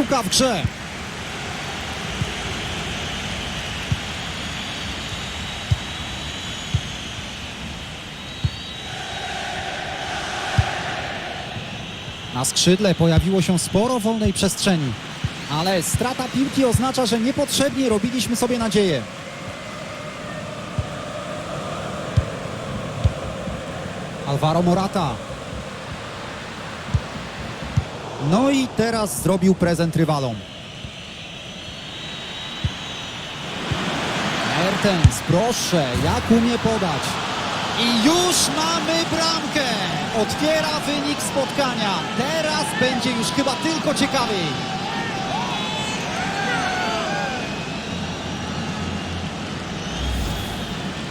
Piłka w grze. Na skrzydle pojawiło się sporo wolnej przestrzeni. Ale strata piłki oznacza, że niepotrzebnie robiliśmy sobie nadzieję. Alvaro Morata. No i teraz zrobił prezent rywalom. Mertens, proszę, jak umie podać. I już mamy bramkę. Otwiera wynik spotkania. Teraz będzie już chyba tylko ciekawiej.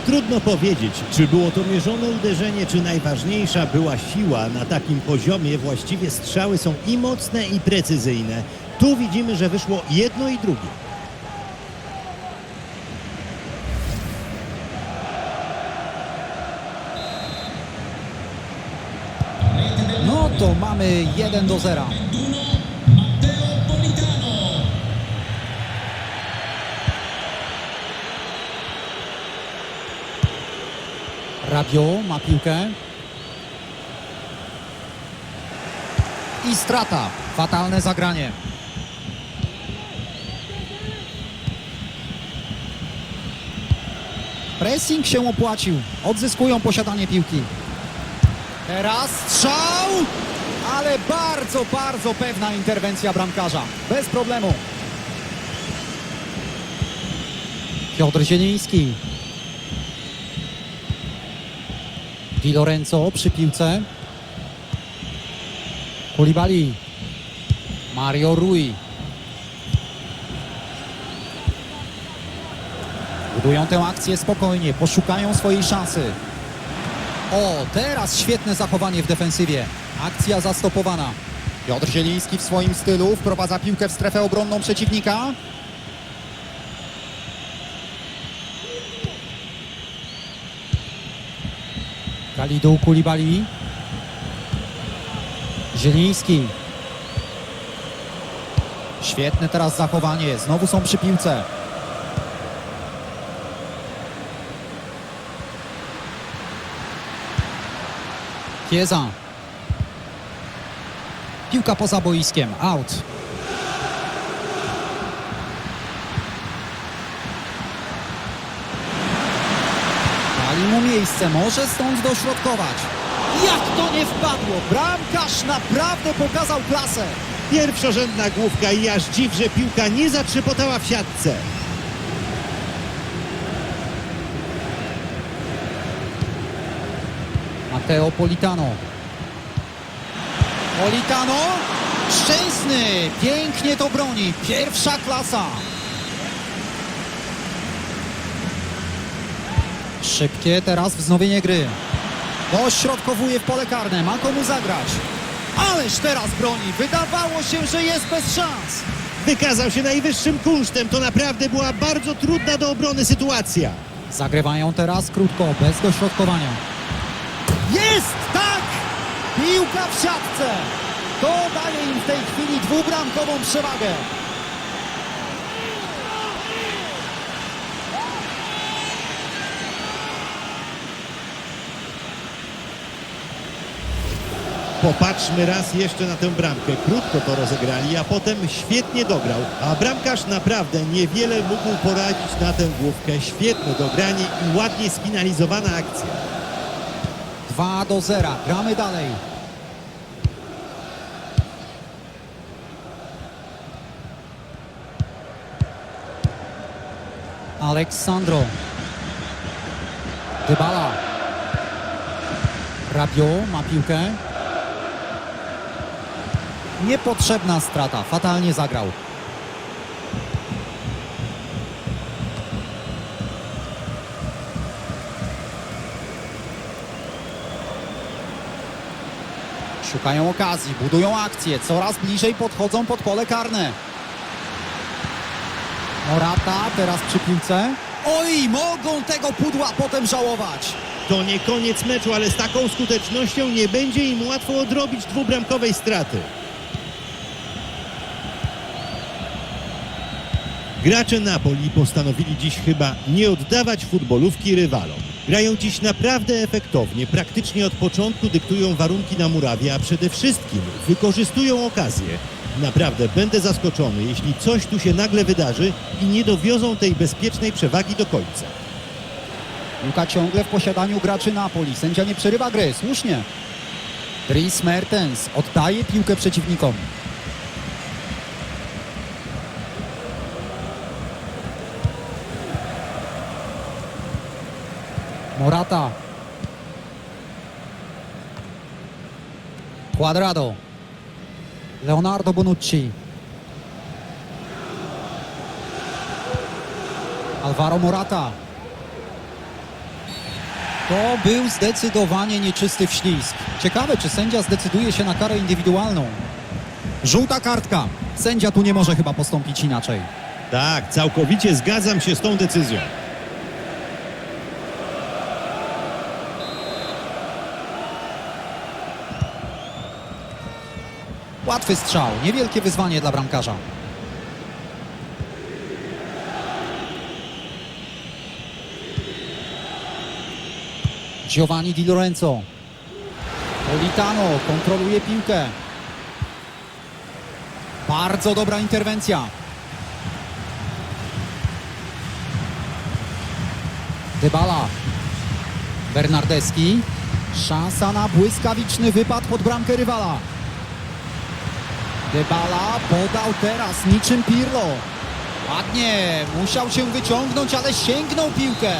Trudno powiedzieć, czy było to mierzone uderzenie, czy najważniejsza była siła. Na takim poziomie właściwie strzały są i mocne, i precyzyjne. Tu widzimy, że wyszło jedno i drugie. No to mamy 1 do 0. Rabio ma piłkę. I strata. Fatalne zagranie. Pressing się opłacił. Odzyskują posiadanie piłki. Teraz strzał! Ale bardzo, bardzo pewna interwencja bramkarza. Bez problemu. Piotr Zieliński. Di Lorenzo przy piłce. Kulibali. Mario Rui. Budują tę akcję spokojnie, poszukają swojej szansy. O, teraz świetne zachowanie w defensywie. Akcja zastopowana. Piotr Zieliński w swoim stylu wprowadza piłkę w strefę obronną przeciwnika. Kalidou Kulibali. Zieliński. Świetne teraz zachowanie. Znowu są przy piłce. Chiesa. Piłka poza boiskiem. Out. Dali mu miejsce. Może stąd dośrodkować. Jak to nie wpadło? Bramkarz naprawdę pokazał klasę. Pierwszorzędna główka i aż dziw, że piłka nie zatrzepotała w siatce. Matteo Politano. Politano. Szczęsny. Pięknie to broni. Pierwsza klasa. Szybkie teraz wznowienie gry. Dośrodkowuje w pole karne. Ma komu zagrać. Ależ teraz broni. Wydawało się, że jest bez szans. Wykazał się najwyższym kunsztem. To naprawdę była bardzo trudna do obrony sytuacja. Zagrywają teraz krótko, bez dośrodkowania. Jest! Tak! Piłka w siatce! To daje im w tej chwili dwubramkową przewagę. Popatrzmy raz jeszcze na tę bramkę. Krótko to rozegrali, a potem świetnie dograł. A bramkarz naprawdę niewiele mógł poradzić na tę główkę. Świetne dogranie i ładnie sfinalizowana akcja. 2 do 0. Gramy dalej. Aleksandro. Dybala. Rabio ma piłkę. Niepotrzebna strata. Fatalnie zagrał. Szukają okazji, budują akcję, coraz bliżej podchodzą pod pole karne. Morata teraz przy piłce. Oj, mogą tego pudła potem żałować. To nie koniec meczu, ale z taką skutecznością nie będzie im łatwo odrobić dwubramkowej straty. Gracze Napoli postanowili dziś chyba nie oddawać futbolówki rywalom. Grają dziś naprawdę efektownie, praktycznie od początku dyktują warunki na murawie, a przede wszystkim wykorzystują okazję. Naprawdę będę zaskoczony, jeśli coś tu się nagle wydarzy i nie dowiozą tej bezpiecznej przewagi do końca. Piłka ciągle w posiadaniu graczy Napoli. Sędzia nie przerywa gry, słusznie. Dries Mertens oddaje piłkę przeciwnikom. Morata. Cuadrado. Leonardo Bonucci. Alvaro Morata. To był zdecydowanie nieczysty wślizg. Ciekawe, czy sędzia zdecyduje się na karę indywidualną. Żółta kartka. Sędzia tu nie może chyba postąpić inaczej. Tak, całkowicie zgadzam się z tą decyzją. Łatwy strzał, niewielkie wyzwanie dla bramkarza. Giovanni Di Lorenzo. Politano kontroluje piłkę. Bardzo dobra interwencja. Dybala. Bernardeschi. Szansa na błyskawiczny wypad pod bramkę rywala. Dybala podał teraz niczym Pirlo. Ładnie, musiał się wyciągnąć, ale sięgnął piłkę.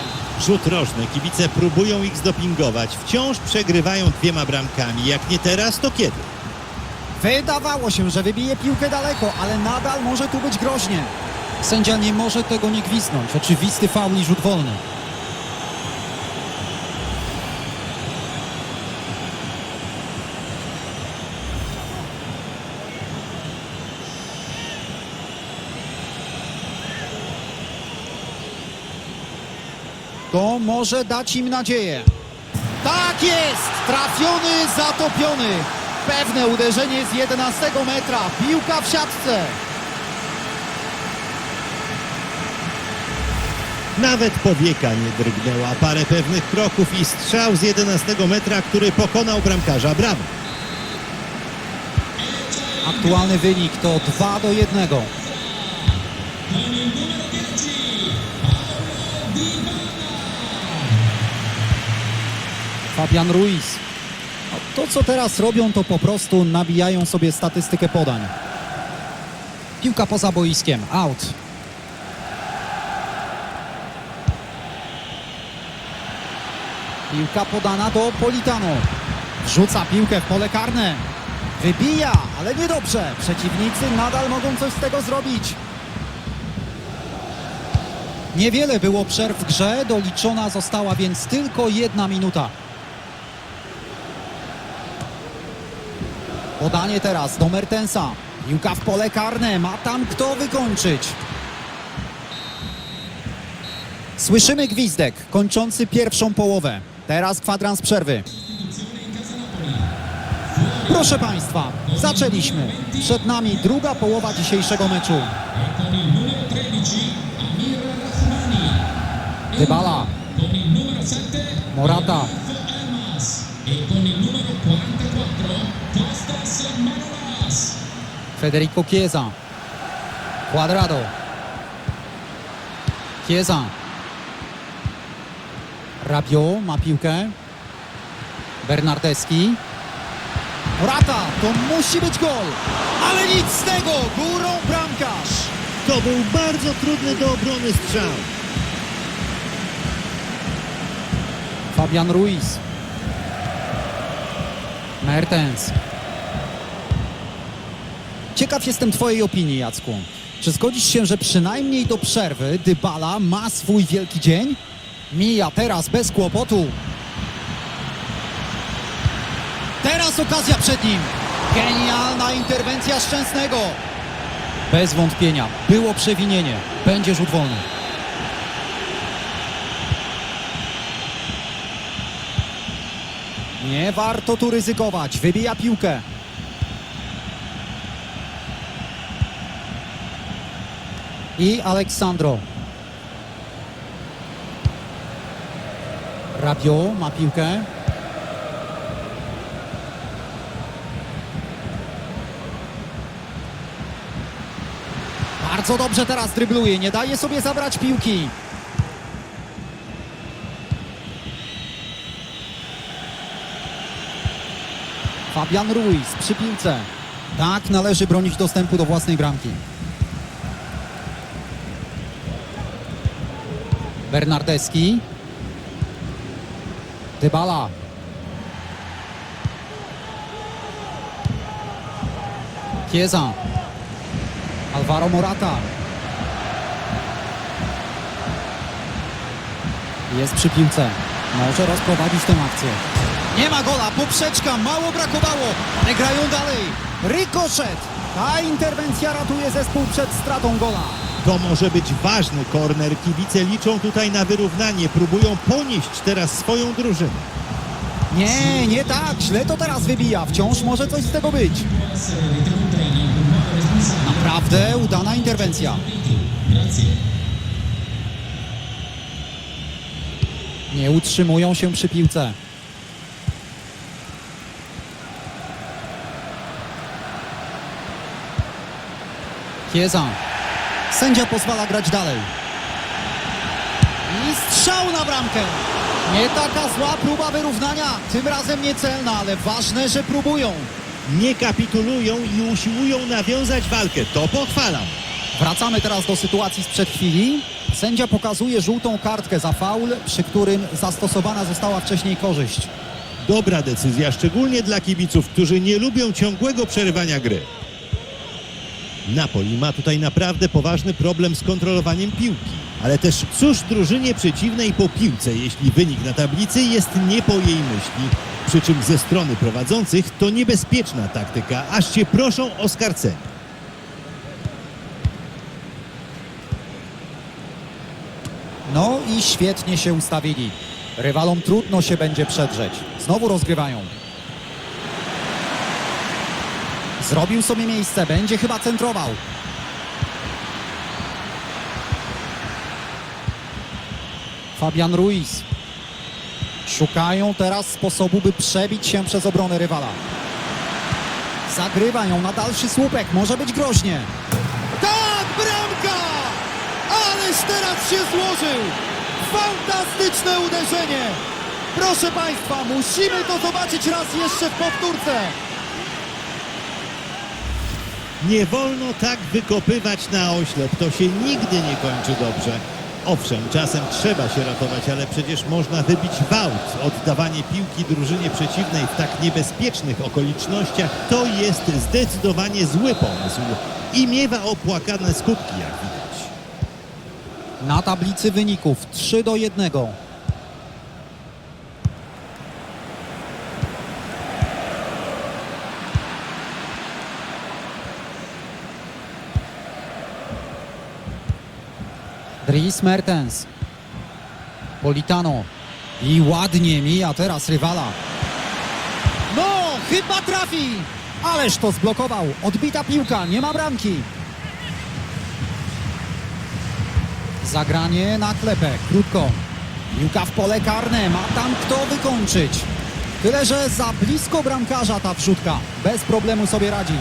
Rzut rożny, kibice próbują ich zdopingować. Wciąż przegrywają dwiema bramkami. Jak nie teraz, to kiedy? Wydawało się, że wybije piłkę daleko, ale nadal może tu być groźnie. Sędzia nie może tego nie gwiznąć. Oczywisty faul i rzut wolny. To może dać im nadzieję. Tak jest! Trafiony, zatopiony. Pewne uderzenie z 11 metra. Piłka w siatce. Nawet powieka nie drgnęła. Parę pewnych kroków i strzał z 11 metra, który pokonał bramkarza. Brawo! Aktualny wynik to 2 do 1. Fabian Ruiz. No, to, co teraz robią, to po prostu nabijają sobie statystykę podań. Piłka poza boiskiem. Out. Piłka podana do Politano. Wrzuca piłkę w pole karne. Wybija, ale niedobrze. Przeciwnicy nadal mogą coś z tego zrobić. Niewiele było przerw w grze, doliczona została więc tylko jedna minuta. Podanie teraz do Mertensa. Piłka w pole karne, ma tam kto wykończyć. Słyszymy gwizdek kończący pierwszą połowę. Teraz kwadrans przerwy. Proszę Państwa, zaczęliśmy. Przed nami druga połowa dzisiejszego meczu. Dybala. Morata. Federico Chiesa. Cuadrado. Chiesa. Rabiot ma piłkę. Bernardeschi. Morata, to musi być gol. Ale nic z tego, górą bramkarz. To był bardzo trudny do obrony strzał. Fabian Ruiz. Mertens. Ciekaw jestem Twojej opinii, Jacku. Czy zgodzisz się, że przynajmniej do przerwy Dybala ma swój wielki dzień? Mija teraz bez kłopotu. Teraz okazja przed nim. Genialna interwencja Szczęsnego. Bez wątpienia. Było przewinienie. Będzie rzut wolny. Nie warto tu ryzykować. Wybija piłkę. I Aleksandro. Rabio ma piłkę. Bardzo dobrze teraz drybluje, nie daje sobie zabrać piłki. Fabian Ruiz przy piłce. Tak należy bronić dostępu do własnej bramki. Bernardeschi. Dybala. Chiesa. Alvaro Morata. Jest przy piłce. Może rozprowadzić tę akcję. Nie ma gola, poprzeczka, mało brakowało, ale grają dalej. Rykoszet. Ta interwencja ratuje zespół przed stratą gola. To może być ważny korner. Kibice liczą tutaj na wyrównanie. Próbują ponieść teraz swoją drużynę. Nie, nie tak, źle to teraz wybija. Wciąż może coś z tego być. Naprawdę udana interwencja. Nie utrzymują się przy piłce. Chiesa. Sędzia pozwala grać dalej. I strzał na bramkę. Nie taka zła próba wyrównania. Tym razem niecelna, ale ważne, że próbują. Nie kapitulują i usiłują nawiązać walkę. To pochwalam. Wracamy teraz do sytuacji sprzed chwili. Sędzia pokazuje żółtą kartkę za faul, przy którym zastosowana została wcześniej korzyść. Dobra decyzja, szczególnie dla kibiców, którzy nie lubią ciągłego przerywania gry. Napoli ma tutaj naprawdę poważny problem z kontrolowaniem piłki. Ale też cóż drużynie przeciwnej po piłce, jeśli wynik na tablicy jest nie po jej myśli. Przy czym ze strony prowadzących to niebezpieczna taktyka, aż cię proszą o skarcenie. No i świetnie się ustawili. Rywalom trudno się będzie przedrzeć. Znowu rozgrywają. Zrobił sobie miejsce, będzie chyba centrował. Fabian Ruiz. Szukają teraz sposobu, by przebić się przez obronę rywala. Zagrywają na dalszy słupek, może być groźnie. Tak, bramka! Ależ teraz się złożył! Fantastyczne uderzenie! Proszę Państwa, musimy to zobaczyć raz jeszcze w powtórce. Nie wolno tak wykopywać na oślep. To się nigdy nie kończy dobrze. Owszem, czasem trzeba się ratować, ale przecież można wybić gwałt. Oddawanie piłki drużynie przeciwnej w tak niebezpiecznych okolicznościach to jest zdecydowanie zły pomysł i miewa opłakane skutki, jak widać. Na tablicy wyników 3 do 1. Dries Mertens. Politano. I ładnie mija teraz rywala. No, chyba trafi! Ależ to zblokował. Odbita piłka, nie ma bramki. Zagranie na klepę, krótko. Piłka w pole karne, ma tam kto wykończyć. Tyle, że za blisko bramkarza ta wrzutka. Bez problemu sobie radzi.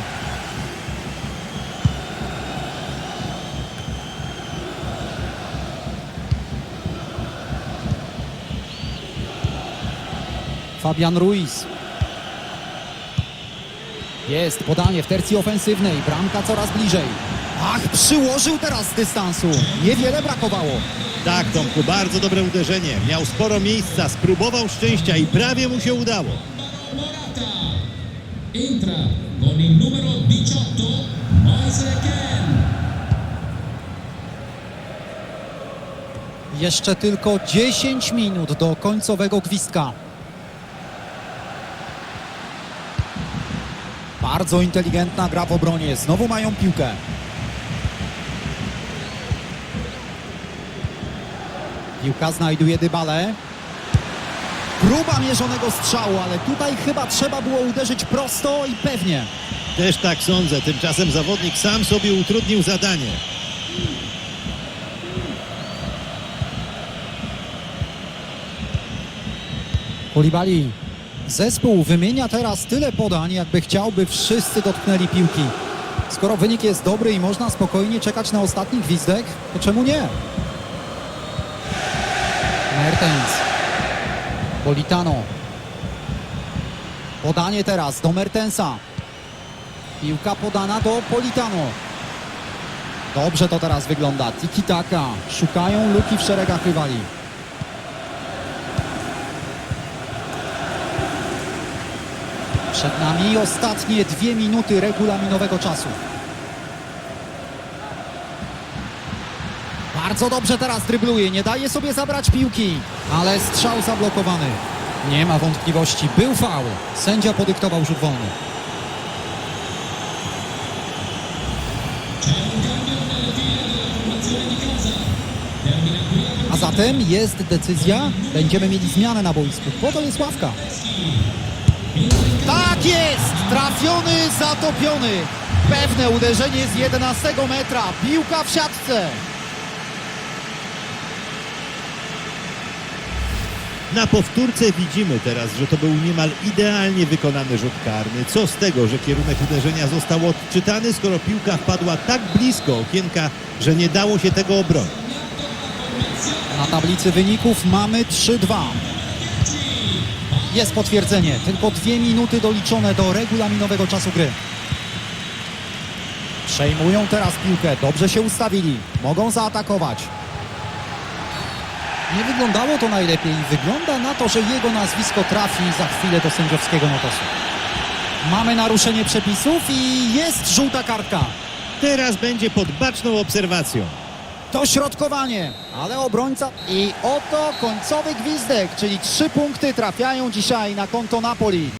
Fabian Ruiz. Jest podanie w tercji ofensywnej. Bramka coraz bliżej. Ach, przyłożył teraz z dystansu. Niewiele brakowało. Tak, Tomku, bardzo dobre uderzenie. Miał sporo miejsca, spróbował szczęścia i prawie mu się udało. Morata entra con il numero 18 Moise Kean Jeszcze tylko 10 minut do końcowego gwizdka. Bardzo inteligentna gra w obronie. Znowu mają piłkę. Piłka znajduje Dybale. Próba mierzonego strzału, ale tutaj chyba trzeba było uderzyć prosto i pewnie. Też tak sądzę. Tymczasem zawodnik sam sobie utrudnił zadanie. Kolibali Zespół wymienia teraz tyle podań, jakby chciałby wszyscy dotknęli piłki. Skoro wynik jest dobry i można spokojnie czekać na ostatni gwizdek, to czemu nie? Mertens. Politano. Podanie teraz do Mertensa. Piłka podana do Politano. Dobrze to teraz wygląda. Tiki-taka. Szukają luki w szeregach rywali. Przed nami ostatnie dwie minuty regulaminowego czasu. Bardzo dobrze teraz drybluje, nie daje sobie zabrać piłki, ale strzał zablokowany. Nie ma wątpliwości, był faul. Sędzia podyktował rzut wolny. A zatem jest decyzja, będziemy mieli zmianę na boisku. Po to jest ławka. Tak jest! Trafiony, zatopiony. Pewne uderzenie z 11 metra. Piłka w siatce. Na powtórce widzimy teraz, że to był niemal idealnie wykonany rzut karny. Co z tego, że kierunek uderzenia został odczytany, skoro piłka wpadła tak blisko okienka, że nie dało się tego obronić. Na tablicy wyników mamy 3-2. Jest potwierdzenie. Tylko dwie minuty doliczone do regulaminowego czasu gry. Przejmują teraz piłkę. Dobrze się ustawili. Mogą zaatakować. Nie wyglądało to najlepiej. Wygląda na to, że jego nazwisko trafi za chwilę do sędziowskiego notosu. Mamy naruszenie przepisów i jest żółta kartka. Teraz będzie pod baczną obserwacją. Dośrodkowanie, ale obrońca i oto końcowy gwizdek, czyli trzy punkty trafiają dzisiaj na konto Napoli.